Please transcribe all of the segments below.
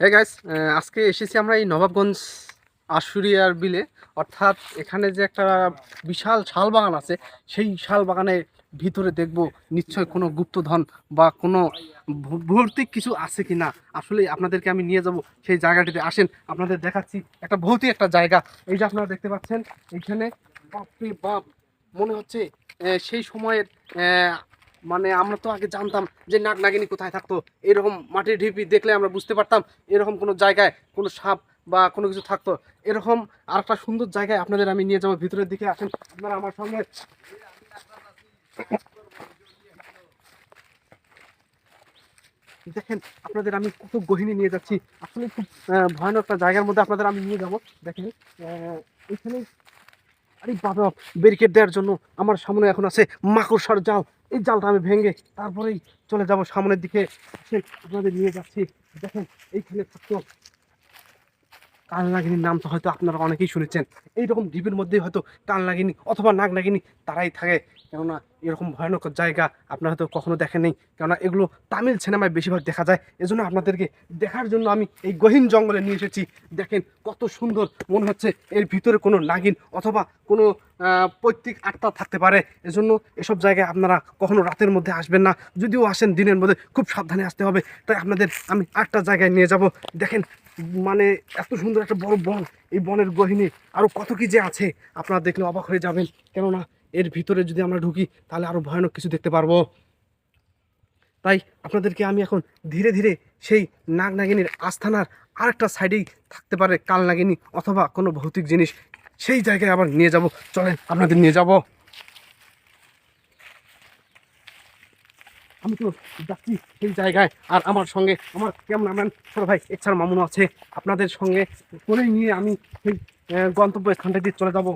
হ্যাঁ গাইস আজকে এসেছি আমরা এই নবাবগঞ্জ আশুরিয়ার বিলে। অর্থাৎ এখানে যে একটা বিশাল শাল বাগান আছে, সেই শাল বাগানের ভিতরে দেখব নিশ্চয় কোনো গুপ্তধন বা কোনো ভৌতিক কিছু আছে কি না আসলে আপনাদেরকে আমি নিয়ে যাব সেই জায়গাটিতে। আসেন, আপনাদের দেখাচ্ছি একটা ভৌতিক একটা জায়গা। এই যে আপনারা দেখতে পাচ্ছেন, এইখানে বাপ, মনে হচ্ছে সেই সময়ের মানে আমরা তো আগে জানতাম যে নাগ নাগিনী কোথায় থাকতো। এরকম মাটির ঢিপি দেখলে আমরা বুঝতে পারতাম এরকম কোনো জায়গায় কোনো সাপ বা কোনো কিছু থাকতো। এরকম আর একটা সুন্দর জায়গায় আপনাদের আমি নিয়ে যাব, ভিতরের দিকে আসেন। আপনারা আমার সঙ্গে দেখেন, আপনাদের আমি কত গহিনী নিয়ে যাচ্ছি। আসলে খুব ভয়ানক একটা জায়গার মধ্যে আপনাদের আমি নিয়ে যাব। দেখেন এখানে আরে বাবা ব্যারিকেড দেওয়ার জন্য আমার সামনে এখন আছে মাকড়সার জাল। এই জালটা আমি ভেঙে তারপরেই চলে যাব সামনের দিকে। সে আপনাদের নিয়ে যাচ্ছি। দেখেন, এইখানে থাকতো কালনাগিনীর নাম তো হয়তো আপনারা অনেকেই শুনেছেন। এইরকম দ্বীপের মধ্যেই হয়তো কালনাগিনী অথবা নাগনাগিনী তারাই থাকে। কেননা এরকম ভয়ানক জায়গা আপনারা হয়তো কখনো দেখেন নেই। কেননা এগুলো তামিল সিনেমায় বেশিরভাগ দেখা যায়। এজন্য আপনাদেরকে দেখার জন্য আমি এই গহীন জঙ্গলে নিয়ে এসেছি। দেখেন কত সুন্দর মনে হচ্ছে এর ভিতরে কোনো নাগিন অথবা কোনো পৈতৃক আত্মা থাকতে পারে। এজন্য এসব জায়গায় আপনারা কখনো রাতের মধ্যে আসবেন না। যদিও আসেন, দিনের মধ্যে খুব সাবধানে আসতে হবে। তাই আপনাদের আমি আটটা জায়গায় নিয়ে যাব। দেখেন মানে এত সুন্দর একটা বড় বন। এই বনের গহিনী আরও কত কি যে আছে, আপনারা দেখলে অবাক হয়ে যাবেন। কেননা এর ভিতরে যদি আমরা ঢুকি তাহলে আরও ভয়ানক কিছু দেখতে পারব। তাই আপনাদেরকে আমি এখন ধীরে ধীরে সেই নাগ নাগিনীর আস্থানার আরেকটা সাইডেই থাকতে পারে কাল নাগিনী অথবা কোনো ভৌতিক জিনিস। সেই জায়গায় আবার নিয়ে যাব। চলেন আপনাদের নিয়ে যাব। আমি তো যাচ্ছি সেই জায়গায়। আর আমার সঙ্গে আমার ক্যামেরাম্যান ছোট ভাই এছাড়া মামুন আছে। আপনাদের সঙ্গে করে নিয়ে আমি সেই আহ, গন্তব্য স্থানটা দিয়ে চলে যাব।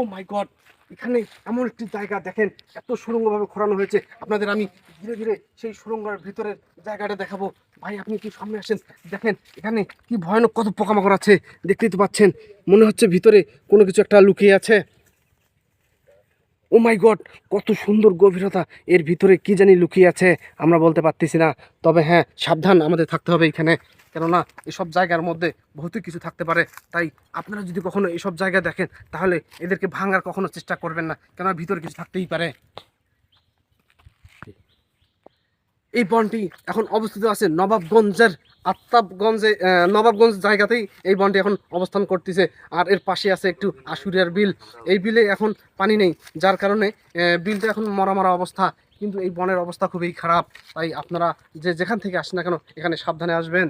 ও মাই গড এখানে এমন একটি জায়গা দেখেন, এত সুরঙ্গভাবে খোরানো হয়েছে। আপনাদের আমি ধীরে ধীরে সেই সুরঙ্গের ভিতরের জায়গাটা দেখাবো। ভাই, আপনি কি সামনে আসেন? দেখেন, এখানে কি ভয়ানক কত পোকামাকড় আছে, দেখতেই তো পাচ্ছেন। মনে হচ্ছে ভিতরে কোনো কিছু একটা লুকিয়ে আছে। ও মাই গড কত সুন্দর গভীরতা। এর ভিতরে কি জানি লুকিয়ে আছে, আমরা বলতে পারতেছি না। তবে হ্যাঁ সাবধান, আমাদের থাকতে হবে এখানে। কেননা এসব জায়গার মধ্যে ভৌতিক কিছু থাকতে পারে। তাই আপনারা যদি কখনো এসব জায়গা দেখেন, তাহলে এদেরকে ভাঙার কখনো চেষ্টা করবেন না, কেননা ভিতরে কিছু থাকতেই পারে। এই বনটি এখন অবস্থিত আছে নবাবগঞ্জের আত্তাবগঞ্জে নবাবগঞ্জ জায়গাতেই এই বনটি এখন অবস্থান করতেছে। আর এর পাশে আছে একটু আশুরিয়ার বিল। এই বিলে এখন পানি নেই, যার কারণে বিলটা এখন মরা মরা অবস্থা। কিন্তু এই বনের অবস্থা খুবই খারাপ। তাই আপনারা যে যেখান থেকে আসেন না কেন, এখানে সাবধানে আসবেন।